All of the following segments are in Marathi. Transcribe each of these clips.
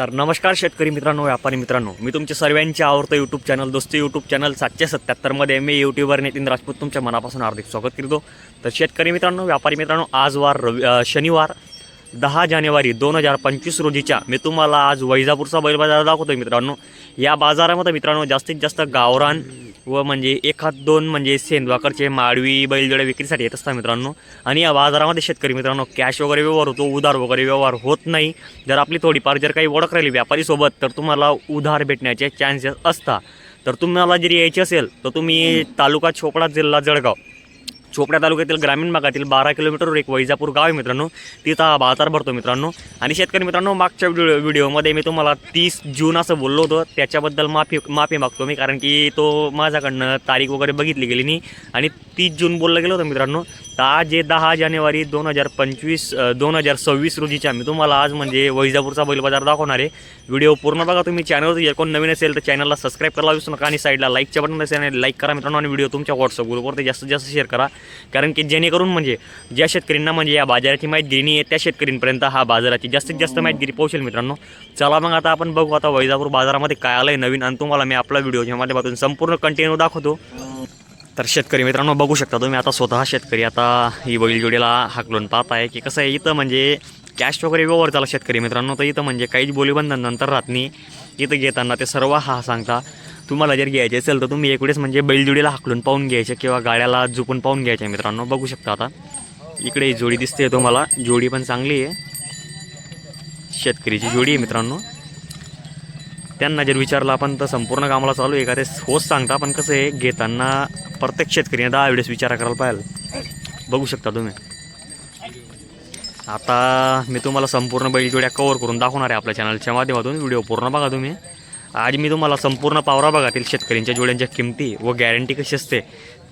तर नमस्कार शेतकरी मित्रांनो व्यापारी मित्रांनो. मी तुमच्या सर्वांचे आवडतं YouTube channel Dosti YouTube channel सातशे सत्याहत्तरमध्ये मी यूट्यूबवर नितीन राजपूत तुमच्या मनापासून हार्दिक स्वागत करतो. तर शेतकरी मित्रांनो व्यापारी मित्रांनो आज वार रवि शनिवार दहा जानेवारी दोन हजार पंचवीस रोजीच्या मी तुम्हाला आज वैजापूरचा बैल बाजार दाखवतो मित्रांनो. या बाजारामध्ये मित्रांनो जास्तीत जास्त गावरान व म्हणजे एखाद दोन म्हणजे सेंदवाकरचे माडवी बैलजोड्या विक्रीसाठी येत असतात मित्रांनो. आणि या बाजारामध्ये शेतकरी मित्रांनो कॅश वगैरे व्यवहार होतो उधार वगैरे व्यवहार होत नाही. जर आपली थोडीफार जर काही ओळख राहिली व्यापारीसोबत तर तुम्हाला उधार भेटण्याचे चान्सेस असतात. तर तुम्हाला जरी यायचे असेल तर तुम्ही तालुका चोपडा जिल्हा जळगाव चोपड्या तालुक्यातील ग्रामीण भागातील बारा किलोमीटरवर एक वैजापूर गाव आहे मित्रांनो. तिथं हा बाजार भरतो मित्रांनो. आणि शेतकरी मित्रांनो मागच्या व्हिडिओ व्हिडिओमध्ये मी तुम्हाला तीस जून असं बोललो होतो. त्याच्याबद्दल माफी माफी मागतो मी कारण की तो माझ्याकडनं तारीख वगैरे बघितली गेली नाही. आणि तीस जून बोललं गेलं होतं मित्रांनो तर आज जे दहा जानेवारी दोन हजार पंचवीस दोन हजार सव्वीस रोजीच्या मी तुम्हाला आज म्हणजे वैजापूरचा बैल बाजार दाखवणार आहे. व्हिडिओ पूर्ण बघा तुम्ही चॅनलवर जर कोण नवीन असेल तर चॅनलला सबस्क्राईब करायला विसरू नका आणि साईडला लाईकच्या बटन असेल लाईक करा मित्रांनो. आणि व्हिडिओ तुमच्या व्हॉट्सअप ग्रुपवरती जास्तीत जास्त शेअर करा. कारण की जेणेकरून म्हणजे ज्या शेतकऱ्यांना म्हणजे या बाजाराची माहिती नाही आहे त्या शेतकऱ्यांपर्यंत हा बाजाराची जास्तीत जास्त माहिती पोहोचेल मित्रांनो. चला मग आता आपण बघू आता वैजापूर बाजारामध्ये काय आलं आहे नवीन आणि तुम्हाला मी आपला व्हिडिओच्या माध्यमातून संपूर्ण कंटिन्यू दाखवतो. तर शेतकरी मित्रांनो बघू शकता तुम्ही आता स्वतः शेतकरी आता ही बैलजोडीला हाकलून पाहत आहे की कसं आहे इथं म्हणजे कॅश वगैरे व्यवहार झाला शेतकरी मित्रांनो. तर इथं म्हणजे काहीच बोलीबंधन नंतर राहत नाही. इथं घेताना ते सर्व हा सांगता. तुम्हाला जर घ्यायचे असेल तर तुम्ही एकवेळेस म्हणजे बैलजोडीला हाकलून पाहून घ्यायचे किंवा गाड्याला झुकून पाहून घ्यायचे मित्रांनो. बघू शकता आता. इकडे ही जोडी दिसते तुम्हाला. जोडी पण चांगली आहे. शेतकरीची जोडी आहे मित्रांनो. त्यांना जर विचारलं आपण तर संपूर्ण कामाला चालू आहे का? ते होच सांगता पण कसं आहे घेताना प्रत्येक शेतकरीने दहा वेळेस विचार करायला पाहिजे. बघू शकता तुम्ही. आता मी तुम्हाला संपूर्ण बैलजोड्या कवर करून दाखवणार आहे आपल्या चॅनलच्या माध्यमातून. व्हिडिओ पूर्ण बघा तुम्ही. आज मी तुम्हाला संपूर्ण पावरा भागातील शेतकऱ्यांच्या जोड्यांच्या किमती व गॅरंटी कशी असते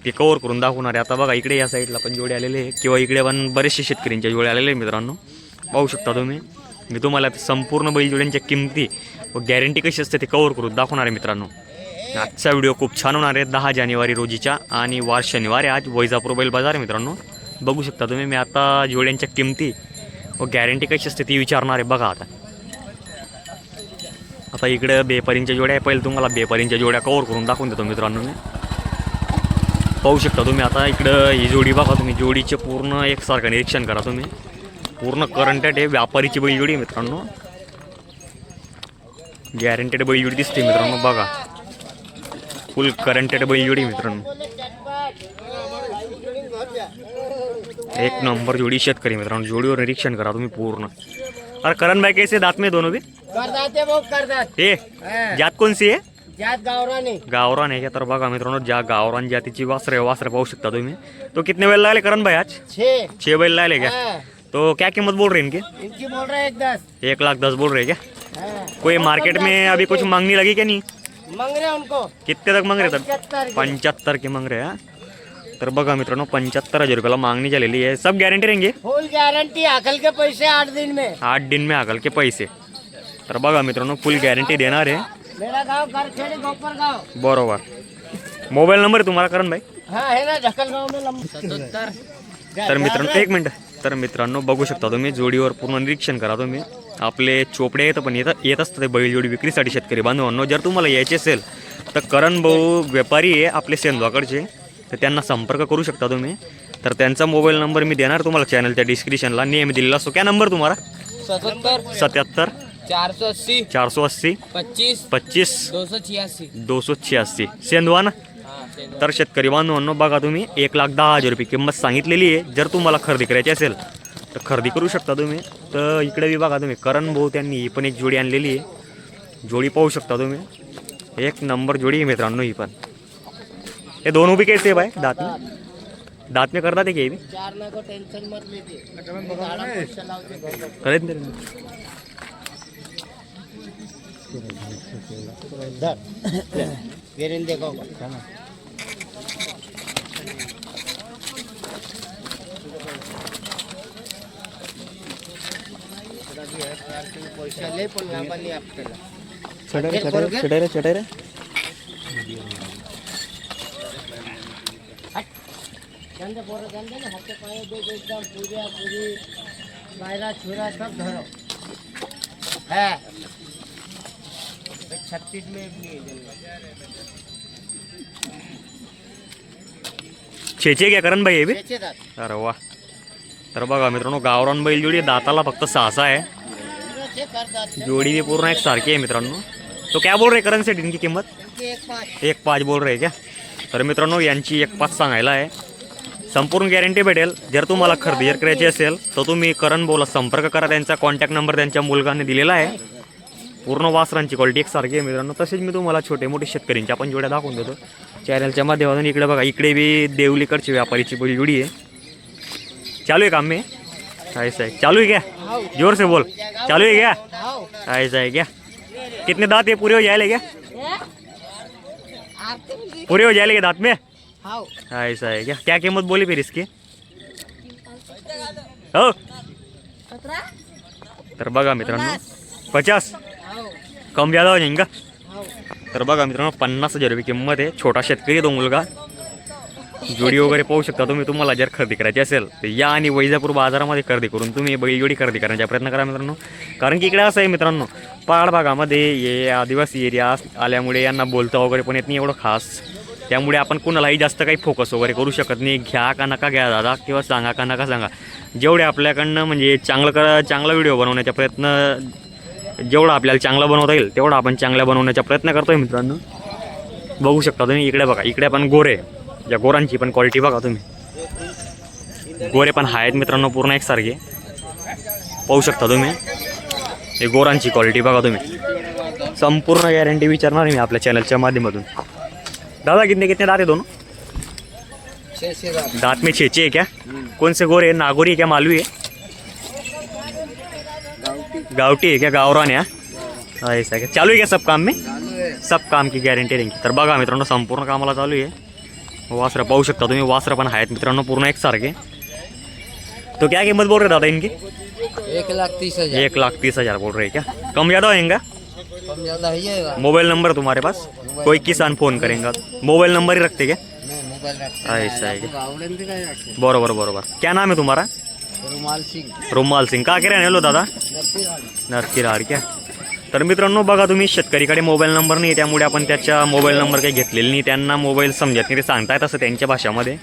ते कवर करून दाखवणार आहे. आता बघा इकडे या साईडला पण जोडे आलेले आहे किंवा इकडे पण बरेचसे शेतकऱ्यांच्या जोडे आलेले आहे मित्रांनो. पाहू शकता तुम्ही. मी तुम्हाला संपूर्ण बैलजोड्यांच्या किमती व गॅरंटी कशी असते ते कवर करून दाखवणार आहे मित्रांनो. आजचा व्हिडिओ खूप छान होणार आहे. दहा जानेवारी रोजीच्या आणि वार शनिवार आहे आज. वैजापूर बैल बाजार आहे मित्रांनो. बघू शकता तुम्ही मी आता जोड्यांच्या किमती व गॅरंटी कशी असते ती विचारणार आहे. बघा आता. आता इकडे बेपरींच्या जोड्या आहे. पहिले तुम्हाला बेपरींच्या जोड्या कवर करून दाखवून देतो मित्रांनो मी. पाहू शकता तुम्ही आता इकडं ही जोडी बघा तुम्ही. जोडीचे पूर्ण एकसारखं निरीक्षण करा तुम्ही. पूर्ण करंटेड आहे व्यापारीची बैल जोडी मित्रांनो. गॅरंटेड बैलजोडी दिसते मित्रांनो बघा. फुल करंटेड बैल जोडी मित्रांनो. एक नंबर जोडी शेतकरी मित्रांनो जोडीवर निरीक्षण करा तुम्ही पूर्ण. अरे करण बाय कैसे दात में दोनों भी? करदात आहे करदात हे। जात कोणसी आहे ज्यात गावराने। गावरान आहे का तर बघा मित्रांनो ज्या गावरान जातीची वासरे वासरे पाहू शकता तुम्ही. तो कितने वेळ लागले करण भाई आज? छे. बैल लागले क्या हाँ, तो क्या कीमत बोल रहे इनकी? इनकी बोल रहे एक दस। एक लाख दस बोल रहे क्या? हाँ, कोई मार्केट में अभी कुछ मांगनी लगी क्या नहीं? मांग रहे उनको। कितने तक मांग रहे तब पंच्याहत्तर पंच्याहत्तर की। मांग रहे हैं तर बघा मित्रांनो पंच्याहत्तर हज़ार रुपयाला मागणी झालेली आहे. सब गॅरंटी रहेंगे? फुल गारंटी अकल के पैसे आठ दिन में। आठ दिन में आगल के पैसे. तर बघा मित्रांनो फुल गॅरंटी देणार आहे. मेरा गांव गरखेड़ी गोपर गांव बरोबर. मोबाईल नंबर तुम्हाला करण भाई. हाँ है तर मित्रांनो एक मिनटं. तर मित्रांनो बघू शकता तुम्ही जोडीवर पूर्ण निरीक्षण करा तुम्ही. आपले चोपडे येतं पण येतं येत असतं ते बैलजोडी विक्रीसाठी शेतकरी बांधवांनो. जर तुम्हाला यायचे असेल तर करण भाऊ व्यापारी आहे आपले सेंदवाकडचे तर त्यांना संपर्क करू शकता तुम्ही. तर त्यांचा मोबाईल नंबर मी देणार तुम्हाला चॅनलच्या डिस्क्रिप्शनला नेहमी दिलेला असतो. क्या नंबर तुम्हाला? सत्याहत्तर. चार सौ अस्सी चार सौ अस्सी पच्चीस पच्चीस दो सौ छियासी। दो सौ हाँ तर शेतकरी बांधवांनो बघा तुम्ही एक लाख दहा हजार रुपये किंमत सांगितलेली आहे. जर तुम्हाला खरेदी करायची असेल तर खरेदी करू शकता तुम्ही. तर इकडे बी बघा तुम्ही करण भाऊ त्यांनी ही पण एक जोडी आणलेली आहे. जोडी पाहू शकता तुम्ही. एक नंबर जोडी आहे मित्रांनो ही पण. हे दोन उभी कैसे भाई दात में दात में करतात की? बी चार ना. को टेंशन मत लेते झाडा पैसे लावते भाऊ. करेल ना रे. धर गिरीन देखो पैसे लय पण लांबानी आपल्याला चढाय रे चढाय रे त्यांचे पोरं त्यांचे ना हाते पाय देख एकदम पुऱ्या पुरी बायरा छुरा सब धरो है छत्तीस में छेचे घ्या करण भाई हे बी दात। अरे वा तर बघा मित्रांनो गावरान बैल जोडी दाताला फक्त सहासा आहे. जोडी भी पूर्ण एक सारखी आहे मित्रांनो. तो क्या बोल रहे करण सेट इनकी किंमत? एक पाच. एक पाच बोल रहे क्या? तर मित्रांनो यांची एक पाच सांगायला आहे. संपूर्ण गॅरंटी भेटेल. जर तुम्हाला खरेदी जर करायची असेल तर तुम्ही करण बोला संपर्क करा. त्यांचा कॉन्टॅक्ट नंबर त्यांच्या मुलगाने दिलेला आहे. पूर्ण वासरांची क्वालिटी एक सारखी आहे मित्रांनो. तसेच मी तुम्हाला छोटे मोठे शेतकऱ्यांच्या आपण जोड्या दाखवून देतो. चॅनलच्या माध्यमातून इकडे बघा इकडे बी देवलीकडची व्यापारीची बैल जोडी आहे. चालू आहे काम में ऐसा चालू आहे क्या जोर से बोल. चालू आहे क्या ऐसा आहे क्या कितने दात आहे? पुरे हो जायला क्या पुरे हो जाएंगे दात में. ऐसा आहे क्या क्या किंमत बोली फिर इसकी? हो. तर बघा मित्रांनो पचास. कम ज्यादा हो. जाएंगे हाव तर बघा मित्रांनो पन्नास हजार रुपये किंमत आहे. छोटा शेतकरी तो मुलगा. जोडी वगैरे पाहू शकता तुम्ही. तुम्हाला जर खरेदी करायची असेल तर या आणि वैजापूर बाजारामध्ये खरेदी करून तुम्ही बैलजोडी खरेदी करण्याचा प्रयत्न करा मित्रांनो. कारण की इकडे असं आहे मित्रांनो पहाड भागामध्ये हे आदिवासी एरिया आल्यामुळे यांना बोलता वगैरे पण येत नाही एवढं खास. त्यामुळे आपण कुणालाही जास्त काही फोकस वगैरे करू शकत नाही. घ्या का नका घ्या दादा किंवा सांगा का नका सांगा. जेवढे आपल्याकडनं म्हणजे चांगलं कर चांगला व्हिडिओ बनवण्याचा प्रयत्न जेवढा आपल्याला चांगला बनवता येईल तेवढा आपण चांगला बनवण्याचा प्रयत्न करतोय मित्रांनो. बघू शकता तुम्ही इकडे बघा इकडे पण गोरे या गोरांची पण क्वालिटी बघा तुम्ही. गोरे पण आहेत मित्रांनो पूर्ण एकसारखे. पाहू शकता तुम्ही. हे गोरांची क्वालिटी बघा तुम्ही. संपूर्ण गॅरंटी विचारणार आहे मी आपल्या चॅनलच्या माध्यमातून. दादा कितने कितने दाते दोनों? दात. में छेचे है क्या? कौन से गोरे? नागोरी है क्या? मालवी है गावठी है क्या गावरान है? हाँ? ऐसा है क्या? चालू है क्या सब काम में? सब काम की गॅरंटी देंगे तर बघा मित्रांनो संपूर्ण कामाला चालू आहे. वासरं पाहू शकता तुम्ही वासरं पण आहेत मित्रांनो पूर्ण एकसारखे. तो क्या कीमत बोल रहे दादा इनकी? एक लाख तीस हज़ार. एक लाख तीस हज़ार बोल रहे हैं क्या? कम ज़्यादा होएगा? कम ज़्यादा हो मोबाइल नंबर तुम्हारे पास? कोई किसान फ़ोन करेगा। मोबाइल नंबर ही रखते क्या? नहीं ऐसा है बरोबर बरोबर। क्या नाम है तुम्हारा? रुमाल सिंह। रुमाल सिंग का के रहने लो दादा? नक्की राहणार. क्या तर मित्रांनो बघा तुम्ही शेतकरीकडे मोबाईल नंबर नाही त्यामुळे आपण त्याच्या मोबाईल नंबर काही घेतलेले नाही. त्यांना मोबाईल समजत नाही ते सांगतायत असं त्यांच्या भाषामध्ये.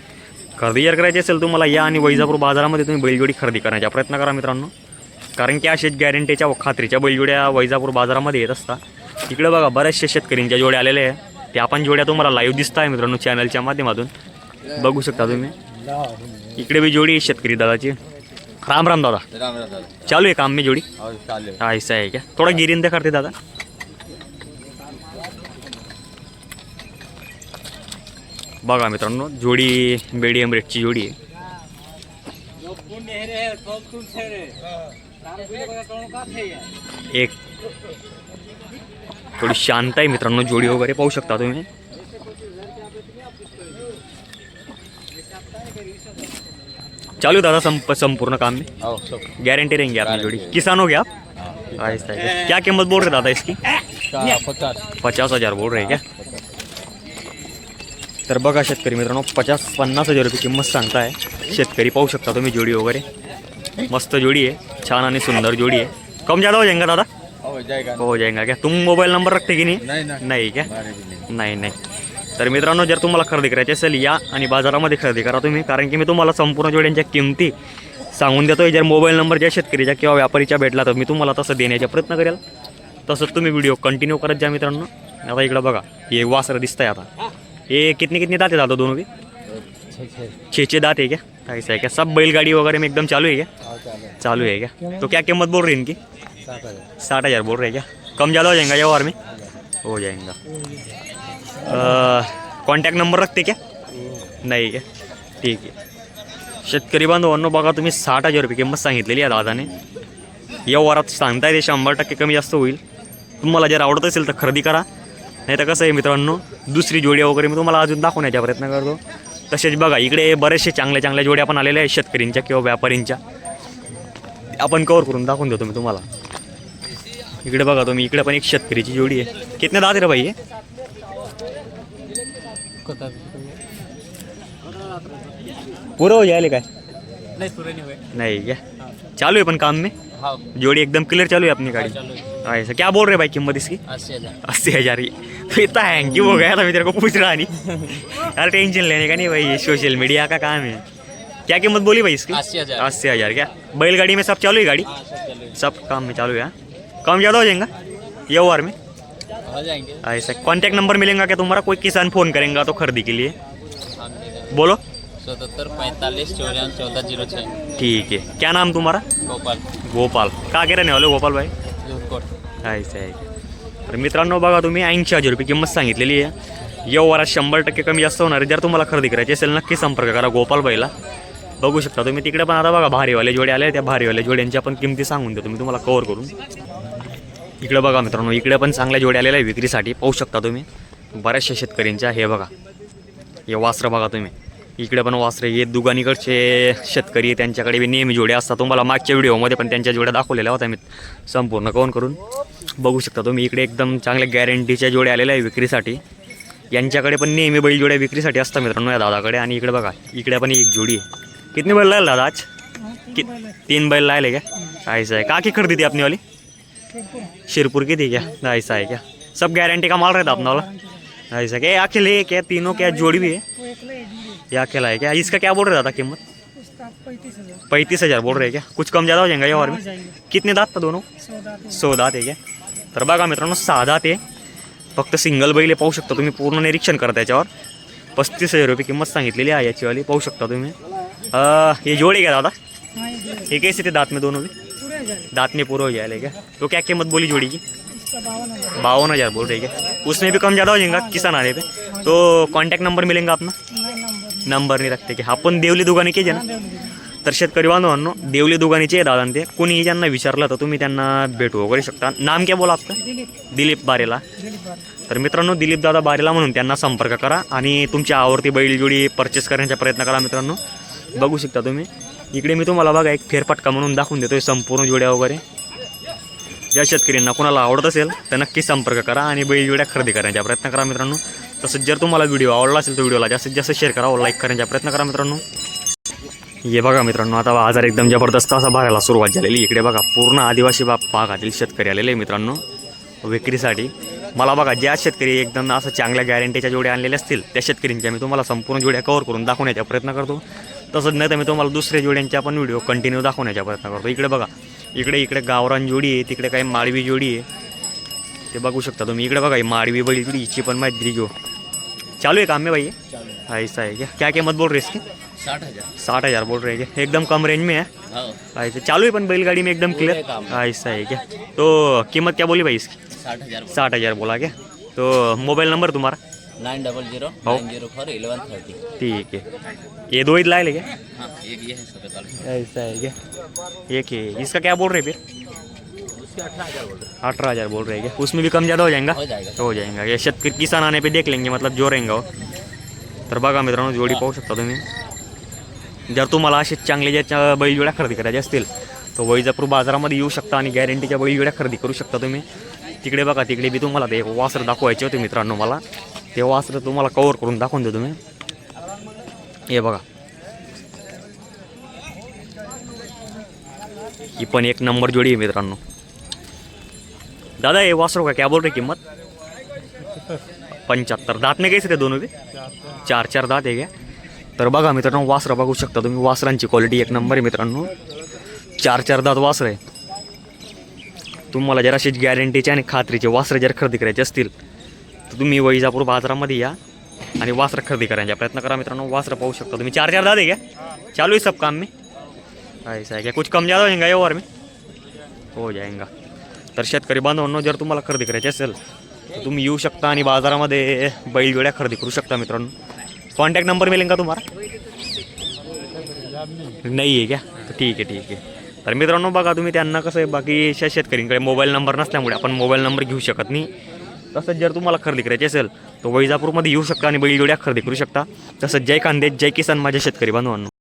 खरेदी जर करायची असेल तुम्हाला या आणि वैजापूर बाजारामध्ये तुम्ही बैलजोडी खरेदी करण्याचा प्रयत्न करा मित्रांनो. कारण की असेच गॅरंटीच्या व खात्रीच्या बैलजोड्या वैजापूर बाजारामध्ये येत असतात. इकडे बघा बऱ्याचशा शेतकऱ्यांच्या जोड्या आलेल्या आहे त्या पण जोड्या तुम्हाला लाईव्ह दिसत आहे मित्रांनो चॅनलच्या माध्यमातून. बघू शकता तुम्ही. इकडे बी जोडी शेतकरी दादाची राम राम दादा. राम राम दादा. चालू आहे काम में जोडी. हो चालेल हा, ऐसा आहे क्या थोडा गिरिंद करते दादा. बघा मित्रांनो जोडी मीडियम रेटची जोडी आहे. एक. थोडी शांत आहे मित्रांनो जोडी वगैरे पाहू शकता तुम्ही. चालू दादा संप संपूर्ण काम में। गारंटी रहेंगे आपकी जोड़ी। किसान हो गया आप? आहिस्ता क्या कीमत बोल रहे दादा इसकी? पचास। हज़ार बोल रहे क्या? तर बघा शेतकरी मित्रांनो पचास पन्नास हज़ार रुपये किंमत सांगताय शेतकरी पाहू शकता तुम्ही जोडी वगैरे. मस्त जोडी आहे. छान आणि सुंदर जोडी आहे. कम ज़्यादा हो जाएगा दादा? हो जाएगा हो जाएगा क्या तुम मोबाईल नंबर रखते की नाही? नाही क्या नाही नाही. तर मित्रांनो जर तुम्हाला खरेदी करायची असेल या आणि बाजारामध्ये खरेदी करा तुम्ही. कारण की मी तुम्हाला संपूर्ण जोड्यांच्या किमती सांगून देतोय. जर मोबाईल नंबर ज्या शेतकरीच्या किंवा व्यापारीच्या भेटला तर मी तुम्हाला तसं देण्याचा प्रयत्न करेल. तसंच तुम्ही व्हिडिओ कंटिन्यू करत जा मित्रांनो. आता इकडं बघा हे वासरं दिसतंय आता. हे कितने कितने दाते दादा दोनों छे छे दाते क्या? ऐसा है क्या? सब बैलगाड़ी वगैरह में एकदम चालू है क्या? हो चालू है क्या? तो क्या कीमत बोल रही इनकी? साठ हज़ार. बोल रहे हैं क्या? कम ज़्यादा हो जाएगा या और में? हो जाएगा. कॉन्टॅक्ट नंबर रखते क्या? नाही का ठीक आहे. शेतकरी बांधवांनो बघा तुम्ही साठ हजार रुपये किंमत सांगितलेली आहे दादाने. या वरात सांगताय ते शंभर टक्के कमी जास्त होईल. तुम्हाला जर आवडत असेल तर खरेदी करा. नाही तर कसं आहे मित्रांनो दुसरी जोड्या वगैरे मी तुम्हाला अजून दाखवण्याचा प्रयत्न करतो. तसेच बघा इकडे बरेचसे चांगल्या चांगल्या जोड्या पण आलेल्या आहेत शेतकरींच्या किंवा व्यापारींच्या आपण कवर करून दाखवून देतो मी तुम्हाला. इकडे बघा तुम्ही इकडे पण एक शेतकरीची जोडी आहे. कितने दात रे भाई हे? पुरं हो जायले काय नहीं पूरे नहीं हुए। नहीं क्या? चालू है अपन काम में? हाँ। जोड़ी एकदम क्लियर चालू है अपनी गाड़ी? चालू हाँ, ऐसा क्या बोल रहे भाई कीमत इसकी? अस्सी हज़ार। अस्सी हज़ार की तो इतना हैंग क्यों हो गया था मैं तेरे को पूछ रहा नहीं। यार टेंशन लेने का नहीं भाई ये सोशल मीडिया का काम है। क्या कीमत बोली भाई इसकी? अस्सी हज़ार। अस्सी हज़ार क्या? बैलगाड़ी में सब चालू है गाड़ी? हाँ सब चालू सब काम में चालू है हाँ? कम ज़्यादा हो जाएगा? ये ओवर में? हो ऐसा कांटेक्ट नंबर मिलेगा क्या? तुम्हारा कोई किसान फोन करेगा तो खरीदी के लिए। हाँ बोलो। सतहत्तर पैंतालीस चौरान चौदह जीरो छः ठीक है। क्या नाम तुम्हारा? गोपाल। गोपाल। का के रहने वाले गोपाल भाई? ऐसे आहे तर मित्रांनो बघा तुम्ही ऐंशी हजार रुपये किंमत सांगितलेली आहे. या वरात शंभर टक्के कमी जास्त होणार आहे. जर तुम्हाला खरेदी करायची असेल नक्की संपर्क करा गोपाल बाईला बघू शकता तुम्ही तिकडे पण आता बघा भारीवाले जोडे आले त्या भारीवाले जोड्यांच्या पण किमती सांगून देतो. मी तुम्हाला कवर करून. इकडे बघा मित्रांनो इकडे पण चांगल्या जोड्या आलेल्या आहे विक्रीसाठी. पाहू शकता तुम्ही. बऱ्याचशा शेतकऱ्यांच्या हे बघा. हे वास्त्र बघा तुम्ही. इकडे पण वास्त्र हे दुगानीकडचे शेतकरी त्यांच्याकडे बी नेहमी जोड्या असतात. तुम्हाला मागच्या व्हिडिओमध्ये पण त्यांच्या जोड्या दाखवलेल्या होत्या मी. संपूर्ण कवन करून. बघू शकता तुम्ही इकडे एकदम चांगल्या गॅरंटीच्या जोड्या आलेल्या आहे विक्रीसाठी. यांच्याकडे पण नेहमी बैल जोड्या विक्रीसाठी असतात मित्रांनो या दादाकडे. आणि इकडे बघा इकडे पण एक जोडी आहे. कितने बैल लागले दादा आज? कि तीन बैल लागले क्या ऐसा है का की खरीदी थी अपनी वाली? शिरपुर की थी क्या? ऐसा है क्या? सब गारंटी का माल रहता अपना वाला। ऐसा क्या? अकेले क्या तीनों क्या जोड़ी भी है? ये अकेला है क्या? इसका क्या बोल रहे दादा कीमत? पैंतीस हज़ार बोल रहे क्या? कुछ कम ज़्यादा हो जाएगा ये और में कितने दात था दोनों? सो दात आहे क्या? तर बघा मित्रांनो सहा दात आहे फक्त सिंगल बैल पाहू शकता तुम्ही पूर्ण निरीक्षण करा त्याच्यावर। पस्तीस हज़ार रुपये किंमत सांगितलेली आहे याचीवाली पाहू शकता तुम्ही. अं, ये जोड़े क्या दादा? ये कैसे थे दांत में दोनों भी दांत में पूरा हो जाएगा क्या तो क्या कीमत बोली जोड़ी की? बावन हज़ार बोल रही है उसमें भी कम ज़्यादा हो जाएगा किसान आने पे। तो कांटेक्ट नंबर मिलेगा अपना नंबर नाही रखते की आपण देवली दुकानी केजे ना तर शेतकरी बांधवांनो देवली दुकानीचे दादा ते कोणीही त्यांना विचारलं तर तुम्ही त्यांना भेटू वगैरे शकता। नाम क्या बोला आपलं दिलीप. बारेला. तर मित्रांनो दिलीप दादा बारेला म्हणून त्यांना संपर्क करा आणि तुमची आवडती बैलजोडी परचेस करण्याचा प्रयत्न करा मित्रांनो. बघू शकता तुम्ही. इकडे मी तुम्हाला बघा एक फेरफटका म्हणून दाखवून देतोय संपूर्ण जोड्या वगैरे. ज्या शेतकऱ्यांना कोणाला आवडत असेल तर नक्की संपर्क करा आणि बैलजोड्या खरेदी करण्याचा प्रयत्न करा मित्रांनो. तसंच जर तुम्हाला व्हिडिओ आवडला असेल तर व्हिडिओला जास्तीत जास्त शेअर करा लाईक करण्याचा प्रयत्न करा मित्रांनो. हे बघा मित्रांनो आता बाजार एकदम जबरदस्त असा भरायला सुरुवात झालेली. इकडे बघा पूर्ण आदिवासी बाप भागातील शेतकरी आलेले मित्रांनो विक्रीसाठी. मला बघा ज्या शेतकरी एकदम असं चांगल्या गॅरंटीच्या जोड्या आणलेल्या असतील त्या शेतकऱ्यांच्या मी तुम्हाला संपूर्ण जोड्या कव्हर करून दाखवण्याचा प्रयत्न करतो. तसंच नाही तर मी तुम्हाला दुसऱ्या जोड्यांच्या पण व्हिडिओ कंटिन्यू दाखवण्याचा प्रयत्न करतो. इकडे बघा. इकडे इकडे गावरान जोडी आहे तिकडे काही माळवी जोडी आहे. ते बघू शकता तुम्ही. इकडे बघा ही माळवी बैल जोडी हिची पण माहिती घेऊ. चालू है काम में भाई? चालू ऐसा है क्या क्या कीमत बोल रहे हैं इसकी? साठ हज़ार. साठ हज़ार बोल रहे हैं क्या एकदम कम रेंज में है. हाँ. ऐसे चालू है पण बैलगाड़ी में एकदम क्लियर काम। ऐसा है क्या तो कीमत क्या बोली भाई इसकी? साठ हज़ार साठ हज़ार बोला क्या तो मोबाइल नंबर तुम्हारा? नाइन डबल ज़ीरो हो. Zero four eleven thirty. ठीक है ये दो ही लाए हाँ एक ये है ऐसा है क्या? एक है इसका क्या बोल रहे फिर? अठारह हज़ार बोल रहे हैं। उसमें भी कम ज़्यादा हो जाएगा? हो जाएगा। हो जाएगा। ये शेतकरी किसान आने पे देख लेंगे मतलब जो रहेगा वो। तर बघा मित्रांनो जोडी पाहू शकता तुम्ही। जर तुम्हाला अशी चांगले ज्याच्या बैलजोड्या खरेदी करायच्या असतील तर वैजापूर बाजारामध्ये येऊ शकता आणि गॅरंटीच्या बैलजोड्या खरेदी करू शकता तुम्ही. तिकडे बघा तिकडे बी तुम्हाला ते वासर दाखवायचे होते मित्रांनो मला. ते वासर तुम्हाला कवर करून दाखवून देतो मी. हे बघा. ही पण एक नंबर जोडी आहे मित्रांनो. दादा हे वासरो का? क्या बोल रहे किंमत? पंच्याहत्तर. दात नाही कैसे ते दोन होते चार चार दात आहे क्या तर बघा मित्रांनो वासरं बघू शकता तुम्ही. वासरांची क्वालिटी एक नंबर आहे मित्रांनो. चार चार दात वासरं आहे. तुम्हाला जराशी गॅरंटीचे आणि खात्रीचे वासरे जर खरेदी करायचे असतील तर तुम्ही वैजापूर बाजारामध्ये या. आणि वासरं खरेदी करायचा प्रयत्न करा मित्रांनो वासरं पाहू शकता तुम्ही. चार चार दात घ्या. क्या चालू है सब काम में. ऐसा है क्या कुछ कम ज़्यादा हो जाएगा मी. हो जाएगा तर शेतकरी बांधवांनो जर तुम्हाला खरेदी करायची असेल तर तुम्ही येऊ शकता आणि बाजारामध्ये बैलजोड्या खरेदी करू शकता मित्रांनो. कॉन्टॅक्ट नंबर मिळेल का तुम्हाला? नाही आहे क्या तर ठीक आहे ठीक आहे. तर मित्रांनो बघा तुम्ही त्यांना कसं आहे बाकी शेतकऱ्यांकडे मोबाईल नंबर नसल्यामुळे आपण मोबाईल नंबर घेऊ शकत नाही. तसंच जर तुम्हाला खरेदी करायची असेल तर वैजापूरमध्ये येऊ शकता आणि बैलजोड्या खरेदी करू शकता. तसंच जय कांदे जय किसान माझ्या शेतकरी बांधवांनो.